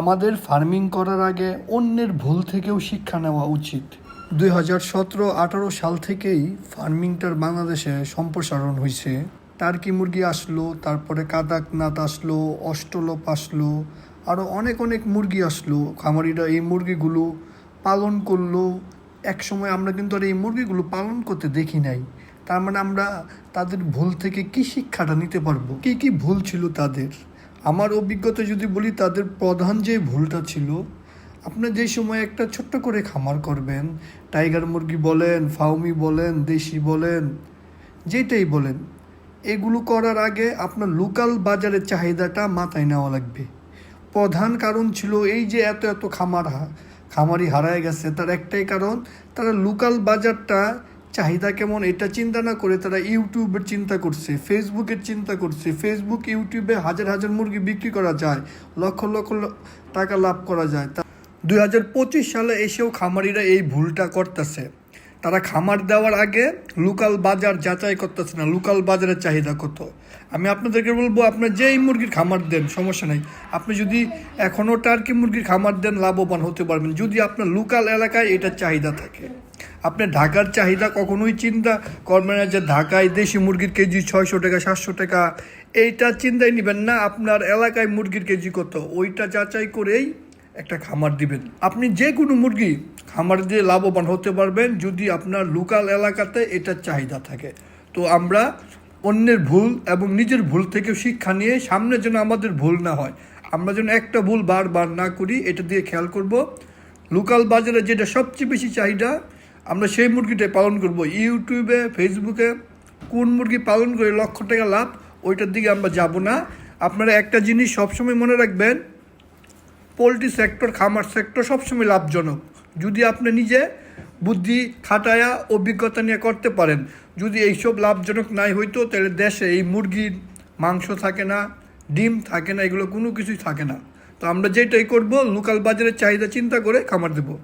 আমাদের ফার্মিং করার আগে অন্যের ভুল থেকেও শিক্ষা নেওয়া উচিত। দুই হাজার সতেরো, আঠারো সাল থেকেই ফার্মিংটার বাংলাদেশে সম্প্রসারণ হয়েছে। টার্কি মুরগি আসলো, তারপরে কাদাকনাথ আসলো, অষ্টলোপ আসলো আরও অনেক অনেক মুরগি আসলো। খামারিরা এই মুরগিগুলো পালন করল। এক সময় আমরা কিন্তু আর এই মুরগিগুলো পালন করতে দেখি নাই। তার মানে আমরা তাদের ভুল থেকে কি শিক্ষাটা নিতে পারব? কি কি ভুল ছিল তাদের? আমার অভিজ্ঞতা যদি বলি, তাদের প্রধান যে ভুলটা ছিল আপনার যে সময় একটা ছোট্ট করে খামার করবেন, টাইগার মুরগি বলেন, ফাউমি বলেন, দেশি বলেন যেটাই বলেন, এগুলো করার আগে আপনার লোকাল বাজারের চাহিদাটা মাথায় নেওয়া লাগবে। প্রধান কারণ ছিল এই যে এত এত খামার খামারি হারায় গেছে, তার একটাই কারণ, তারা লোকাল বাজারটা চাহিদা কেমন, এটা চিন্তা না করে তারা ইউটিউবের চিন্তা করছে, ফেসবুকের চিন্তা করছে, ফেসবুক, ইউটিউবে হাজার হাজার মুরগি বিক্রি করা যায়, লক্ষ লক্ষ টাকা লাভ করা যায়। তা দুই হাজার পঁচিশ সালে এসেও খামারিরা এই ভুলটা করতেছে। তারা খামার দেওয়ার আগে লোকাল বাজার যাচাই করতেছে না, লোকাল বাজারের চাহিদা কত? আমি আপনাদেরকে বলব আপনার যেই মুরগির খামার দেন, সমস্যা নেই। আপনি যদি এখনও টার্কি মুরগির খামার দেন, লাভবান হতে পারবেন। যদি আপনার লোকাল এলাকায় এটার চাহিদা থাকে। আপনি ঢাকার চাহিদা কখনোই চিন্তা করবেন না যে ঢাকায় দেশি মুরগির কেজি ছয়শো টাকা, সাতশো টাকা। এইটা চিন্তাই নেবেন না, আপনার এলাকায় মুরগির কেজি কত। ওইটা যাচাই করেই একটা খামার দিবেন। আপনি যে কোনো মুরগি খামার দিয়ে লাভবান হতে পারবেন যদি আপনার লোকাল এলাকাতে এটার চাহিদা থাকে। তো আমরা অন্যের ভুল এবং নিজের ভুল থেকে শিক্ষা নিয়ে সামনে যেন আমাদের ভুল না হয়, আমরা যেন একটা ভুল বারবার না করি, এটা দিয়ে খেয়াল করব। লোকাল বাজারে যেটা সবচেয়ে বেশি চাহিদা, আমরা সেই মুরগিটাই পালন করব। ইউটিউবে, ফেসবুকে, কোন মুরগি পালন করে লক্ষ টাকা লাভ, ওইটার দিকে আমরা যাব না। আপনারা একটা জিনিস সবসময় মনে রাখবেন পোলট্রি সেক্টর, খামার সেক্টর সবসময় লাভজনক। যদি আপনি নিজে বুদ্ধি খাটায়া অভিজ্ঞতা নিয়ে করতে পারেন। যদি এইসব লাভজনক নাই হইতো, তাহলে দেশে এই মুরগির মাংস থাকে না, ডিম থাকে না, এগুলো কোনো কিছুই থাকে না। তো আমরা যেটাই করব, লোকাল বাজারের চাহিদা চিন্তা করে খামার দেবো।